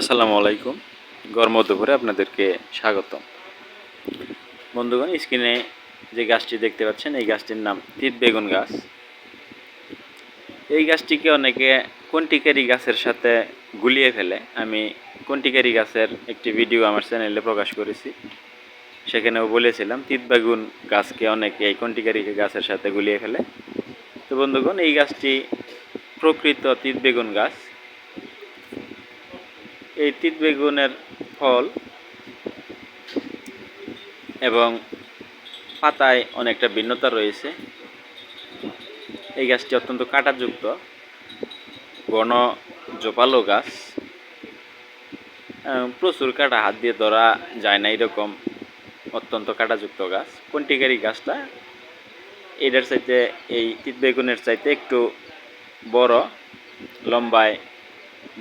আসসালামু আলাইকুম। গরম দুপুরে আপনাদেরকে স্বাগতম। বন্ধুগণ, স্ক্রিনে যে গাছটি দেখতে পাচ্ছেন, এই গাছটির নাম তিত বেগুন গাছ। এই গাছটিকে অনেকে কন্টিকারি গাছের সাথে গুলিয়ে ফেলে। আমি কন্টিকারি গাছের একটি ভিডিও আমার চ্যানেলে প্রকাশ করেছি। সেখানেও বলেছিলাম, তিত বেগুন গাছকে অনেকে এই কন্টিকারি গাছের সাথে গুলিয়ে ফেলে। তো বন্ধুগণ, এই গাছটি প্রকৃত তিত বেগুন গাছ। এই তিত বেগুনের ফল এবং পাতায় অনেকটা ভিন্নতা রয়েছে। এই গাছটি অত্যন্ত কাঁটাযুক্ত, ঘন জোপালো গাছ। প্রচুর কাটা হাত দিয়ে ধরা যায় না এরকম অত্যন্ত কাঁটাযুক্ত গাছ। কন্টিকারি গাছটা? এটার চাইতে, এই তিত বেগুনের চাইতে একটু বড়, লম্বায়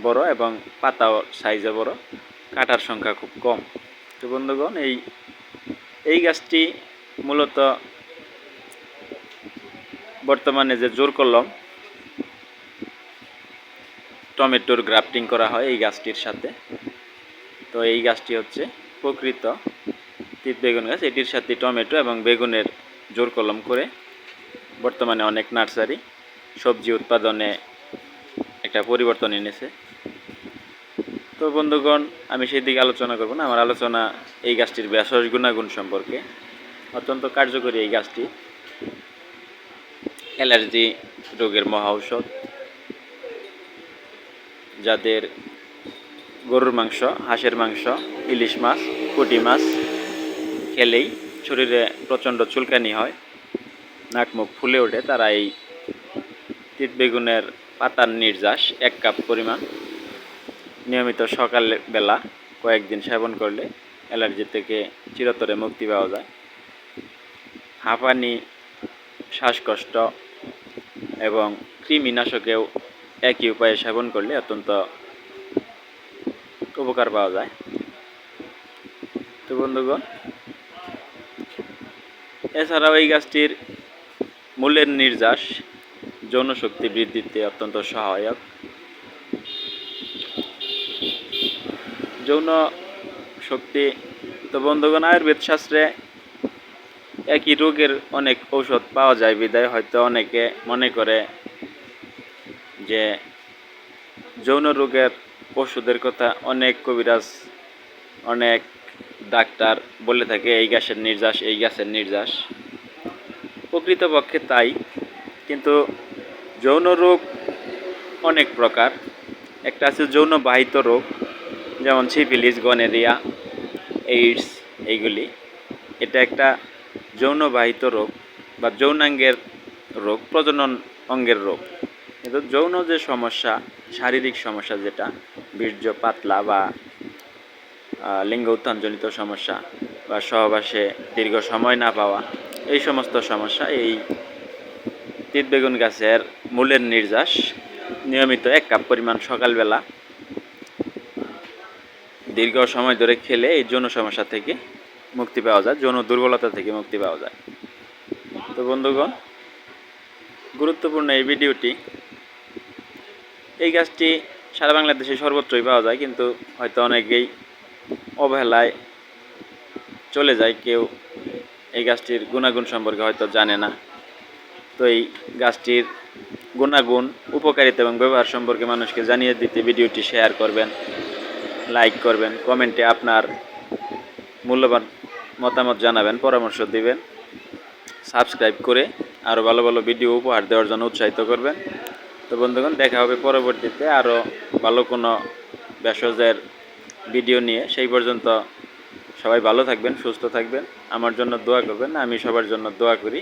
বড় এবং পাতাও সাইজে বড়। কাটার সংখ্যা খুব কম। তো বন্ধুগণ, এই এই গাছটি মূলত বর্তমানে যে জোর কলম, টমেটোর গ্রাফটিং করা হয় এই গাছটির সাথে। তো এই গাছটি হচ্ছে প্রকৃত তিত বেগুন গাছ। এটির সাথে টমেটো এবং বেগুনের জোর কলম করে বর্তমানে অনেক নার্সারি, সবজি উৎপাদনে একটা পরিবর্তন এনেছে। তো বন্ধুগণ, আমি সেই দিকে আলোচনা করব না। আমার আলোচনা এই গাছটির ভেষজ গুণাগুণ সম্পর্কে। অত্যন্ত কার্যকরী এই গাছটি। অ্যালার্জি রোগের মহা ঔষধ যাদের গরুর মাংস, হাঁসের মাংস, ইলিশ মাছ, পুঁটি মাছ খেলেই শরীরে প্রচণ্ড চুলকানি হয়, নাক মুখ ফুলে ওঠে, তারা এই তিত বেগুনের পাতার নির্যাস, এক কাপ পরিমাণ। নিয়মিত সকাল বেলা কয়েকদিন সেবন করলে অ্যালার্জি থেকে চিরতরে মুক্তি পাওয়া যায়। হাঁপানি, শ্বাসকষ্ট এবং কৃমিনাশকেও একই উপায়ে সেবন করলে অত্যন্ত উপকার পাওয়া যায়। তো বন্ধুগণ, এছাড়াও এই গাছটির মূলের নির্যাস যৌন শক্তি বৃদ্ধিতে অত্যন্ত সহায়ক। যৌন শক্তি তো বন্ধুগণ আয়ুর্বেদ শাস্ত্রে একই রোগের অনেক ঔষধ পাওয়া যায়, বিদায় হয়তো অনেকে মনে করে যে যৌন রোগের ওষুধের কথা অনেক কবিরাজ, অনেক ডাক্তার বলে থাকে, এই গাছের নির্যাস, এই গাছের নির্যাস। প্রকৃতপক্ষে তাই, কিন্তু যৌন রোগ অনেক প্রকার। একটা আছে যৌন বাহিত রোগ, যেমন সিফিলিস, গনেরিয়া, এইডস এইগুলি। এটা একটা যৌনবাহিত রোগ বা যৌনাঙ্গের রোগ, প্রজনন অঙ্গের রোগ। কিন্তু যৌন যে সমস্যা, শারীরিক সমস্যা যেটা, বীর্য পাতলা বা লিঙ্গ উত্থানজনিত সমস্যা বা সহবাসে দীর্ঘ সময় না পাওয়া, এই সমস্ত সমস্যা এই তিত বেগুন গাছের মূলের নির্যাস, নিয়মিত এক কাপ পরিমাণ সকালবেলা দীর্ঘ সময় ধরে খেলে এই যৌন সমস্যা থেকে মুক্তি পাওয়া যায়, যৌন দুর্বলতা থেকে মুক্তি পাওয়া যায়। তো বন্ধুগণ, গুরুত্বপূর্ণ এই ভিডিওটি, এই গাছটি সারা বাংলাদেশে সর্বত্রই পাওয়া যায়, কিন্তু হয়তো অনেকেই অবহেলায় চলে যায়, কেউ এই গাছটির গুণাগুণ সম্পর্কে হয়তো জানে না। তো এই গাছটির গুণাগুণ, উপকারিতা এবং ব্যবহার সম্পর্কে মানুষকে জানিয়ে দিতে ভিডিওটি শেয়ার করবেন লাইক করবেন কমেন্টে আপনার মূল্যবান মতামত জানাবেন, পরামর্শ দিবেন সাবস্ক্রাইব করে আরও ভালো ভালো ভিডিও উপহার দেওয়ার জন্য উৎসাহিত করবেন। তো বন্ধুগণ, দেখা হবে পরবর্তীতে আরও ভালো কোনো ভেষজের ভিডিও নিয়ে। সেই পর্যন্ত সবাই ভালো থাকবেন, সুস্থ থাকবেন। আমার জন্য দোয়া করবেন, আমি সবার জন্য দোয়া করি।